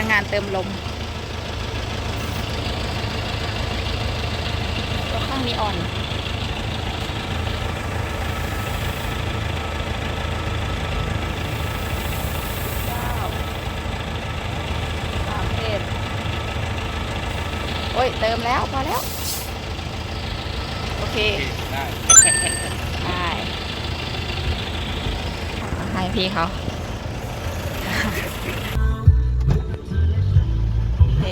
นักงานเติมลมรถข้างนี้อ่อนเก้าสามเอ็ดโอ้ย เติมแล้ว พอแล้ว โอเค ได้ได้ให้พี่เขาโอ เค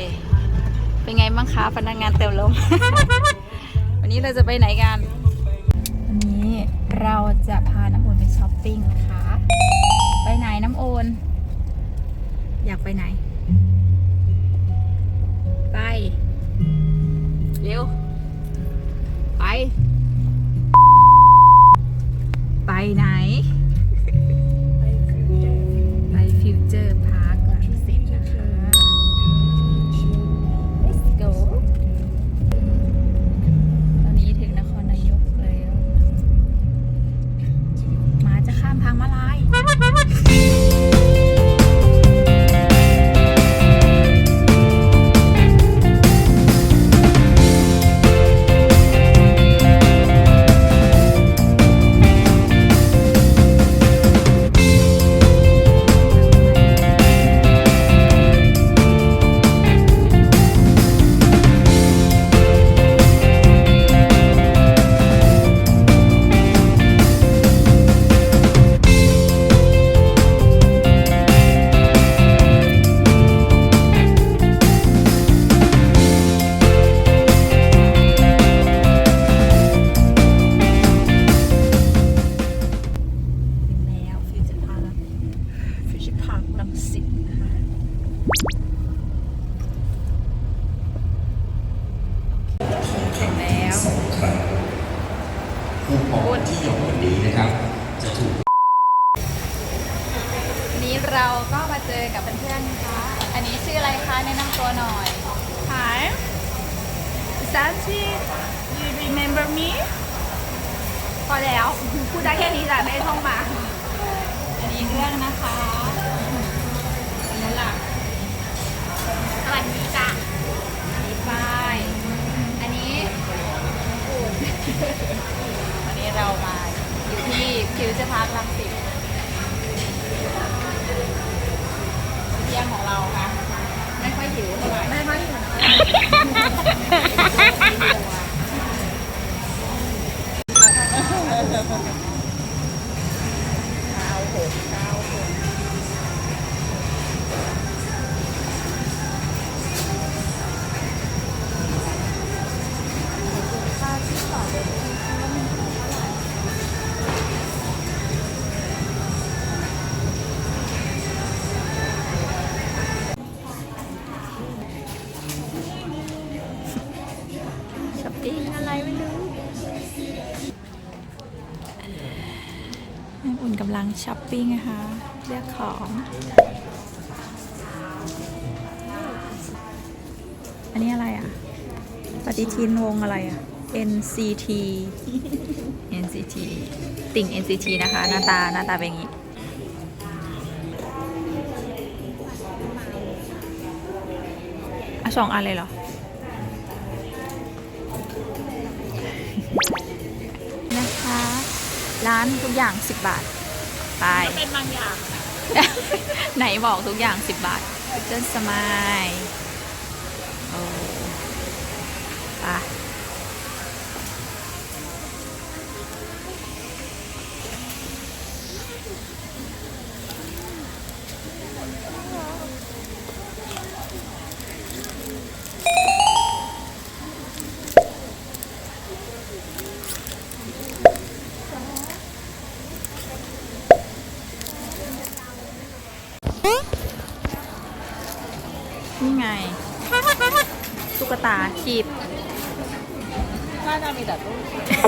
เป็นไงบ้างคะพนักงานเติมลม วันนี้เราจะไปไหนกัน วันนี้เราจะพาน้ำโอนไปช้อปปิ้งนะคะ ไปไหนน้ำโอน อยากไปไหน อย Hi. Santi, do you remember me? พอแล้วพูดได้แค่นี้แหละไม่ได้ท่องมา อันนี้เรื่องนะคะอันนั้นล่ะสวัสดีจ้ะอันนี้ป้าย อันนี้อุ่นวันนี้เรามาอยู่ที่ฟิวเจอร์พาร์คลังสิตเที่ยงของเราค่ะไม่ค่อย หิวเท่าไหร่ไม่ค่อยถึงช้อป ช้อปปิ้งนะคะ เลือกของ อันนี้อะไรอะ ปฏิทินวงอะไรอะ NCT NCT ติ่ง NCT นะคะ หน้าตาหน้าตาเป็นอย่างนี้ อะสองอันเลยเหรอ นะคะ ร้านทุกอย่าง 10 บาท ไป เป็นบางอย่าง ไหนบอกทุกอย่าง10บาทเจนสมาย ตาคีบน่าจะมีแต่ตู้โ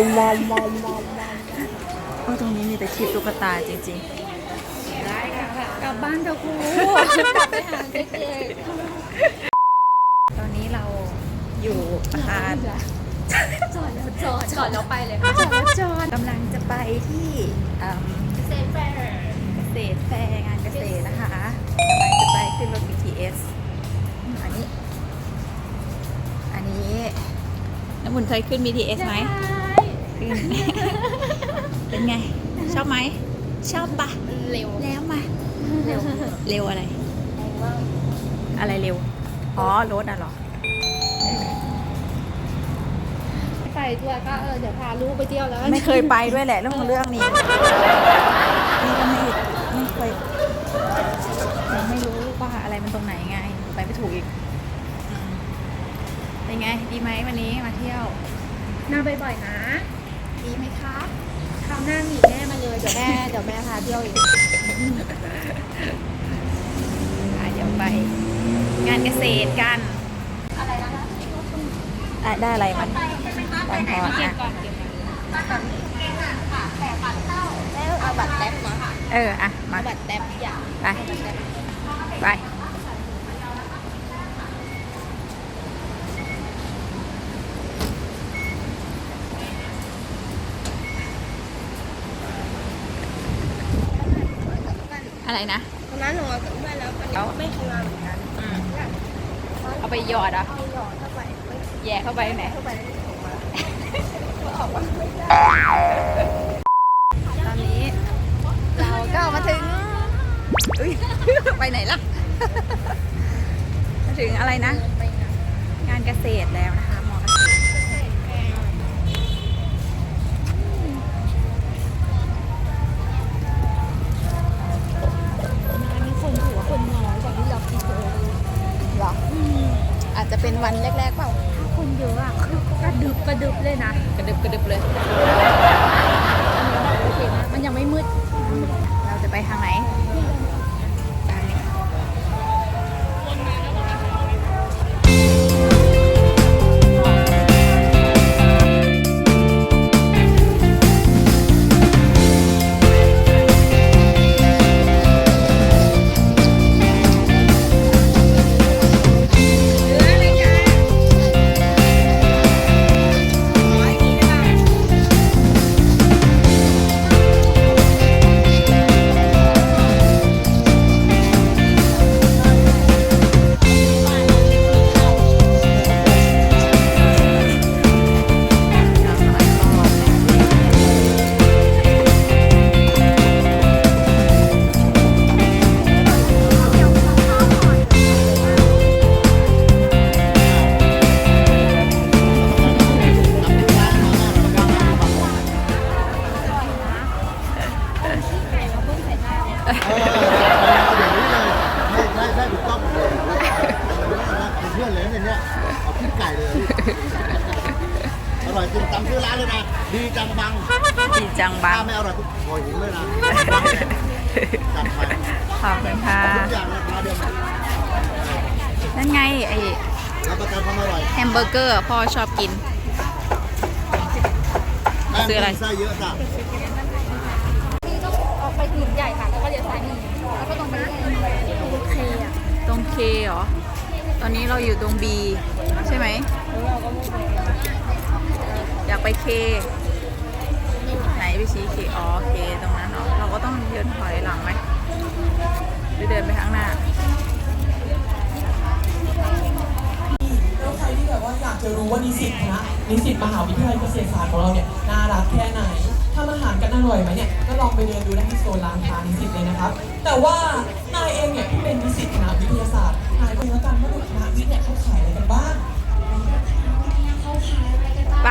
อ้ตรงนี้มีแต่คีบตุ๊กตาจริงได้ค่ะกลับบ้านเถอะครูๆตอนนี้เราอยู่อาคารจอดแล้วจอดจอดแล้วไปเลยค่ะจอจอกำลังจะไปที่เอิ่มเซฟแฟร์เกษตรแฟร์งานเกษตรนะคะกำลังจะไปขึ้นรถ BTS นนี้น้ำมุนเคยขึ้น BTS ไหมขึ้น เป็นไง ชอบไหม ชอบปะเร็วแล้วมา เร็วเร็วอะไร อะไรเร็ว อ๋อ รถอะเหรอ ไปด้วยก็เออเดี๋ยวพาลูกไปเที่ยวแล้ว ไม่เคยไปด้วยแหละเรื่องของเรื่องนี้นี่ก็ไม่ไม่เคยยังไม่รู้ว่าอะไรมันตรงไหนไง ไปไม่ถูกอีกอืม เป็นไง ดีไหมวันนี้มาเที่ยวนาบ่อยๆนะ ดีไหมคะคราวหน้าหนีแม่มาเลยเดี๋ยวแม่เดี๋ยวแม่พาเที่ยวอีกอะเดี๋ยวไป งานเกษตรกัน อะไรนะคะอะได้อะไรมันตอนพอเก็บอะก่อนเก็บก่อนแล้วเอาบัตรแท็บมาเออ อะมาเอาบัตรแท็บอย่างไปเอาบัตรแท็บไป อะไรนะตอนนั้นหนูกับเพื่อนแล้ววันนี้ไม่ทำงานเหมือนกันอืมเอาไปหยอดเหรอะเอาหยอดเข้าไปไม่แย่เข้าไปไหน เข้าไปแล้วออกมาออกมาไม่ได้ตอนนี้ เราก็มาถึงอุ้ยไปไหนล่ะ มาถึงอะไรนะ ไป ทางไหน ร่อยจริงจำชื่อร้านเลยนะ ดีจังบังดีจังบังถ้าไม่อร่อยทุกโอยหินเลยนะจัดไปขอบคุณค่ะทุกอย่างราคาเดียวกันนั่นไงไอรับประกันความอร่อยแฮมเบอร์เกอร์พ่อชอบกินแป้งซื้ออะไรไส้เยอะจ้ะพี่ก็ออกไปถนนใหญ่ค่ะ แล้วก็เลี้ยวซ้ายมือแล้วก็ตรงไปโอเคอะตรงเคเหรอ ตอนนี้เราอยู่ตรงบีใช่ไหม อยากไปเค ไหนไปชี้เคอ๋อเคตรงนั้นเหรอเราก็ต้องเดินถอยหลังไหมหรือเดินไปข้างหน้าแล้วใครที่แบบว่าอยากจะรู้ว่านิสิตคณะนิสิตมหาวิทยาลัยเกษตรศาสตร์ของเราเนี่ยน่ารักแค่ไหนทำอาหารกันอร่อยไหมเนี่ยก็ลองไปเดินดูได้ที่โซนร้านค้านิสิตเลยนะครับ แต่ว่านายเองเนี่ยที่เป็นนิสิตคณะวิทยาศาสตร์นายก็รู้กันว่าด็กคณะวิทย์เนี่ยเขาขายอะไรกันบ้างไป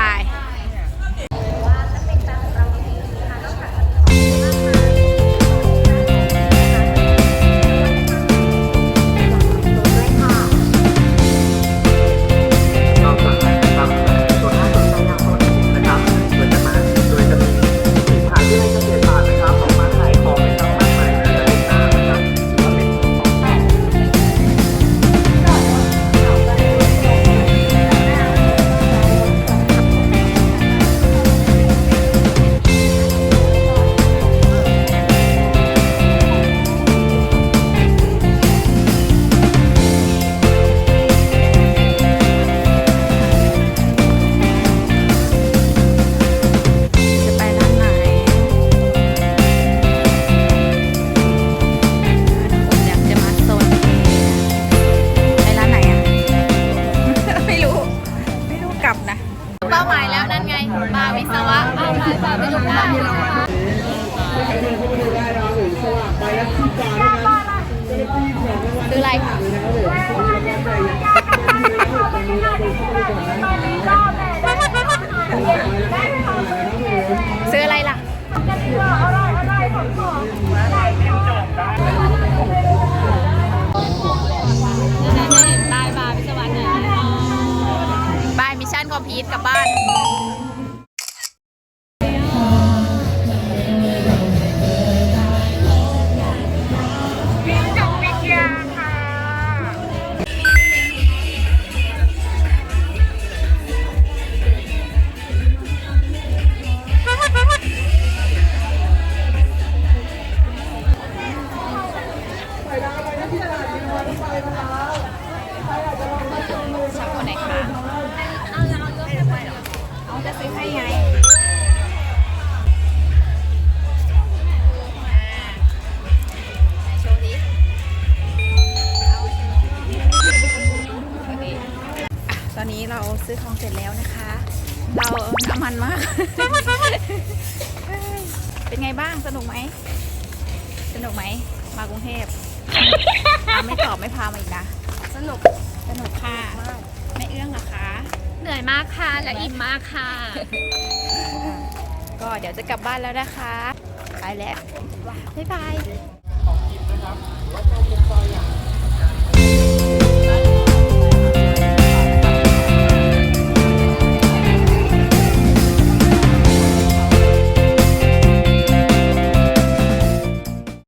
ซื้ออะไรซื้ออะไรล่ะบายบายพิศวรรค์เนี่ยบายมิชชั่นคอมพลีทกลับบ้าน นี้เราซื้อของเสร็จแล้วนะคะ เราน้ำมันมาก เป็นไงบ้าง สนุกไหม สนุกไหม มากรุงเทพอะไม่ตอบไม่พามาอีกนะ สนุก สนุกค่ะ ไม่เอื้องเหรอคะ เหนื่อยมากค่ะและอิ่มมากค่ะ ก็เดี๋ยวจะกลับบ้านแล้วนะคะไปแล้ว บ๊ายบาย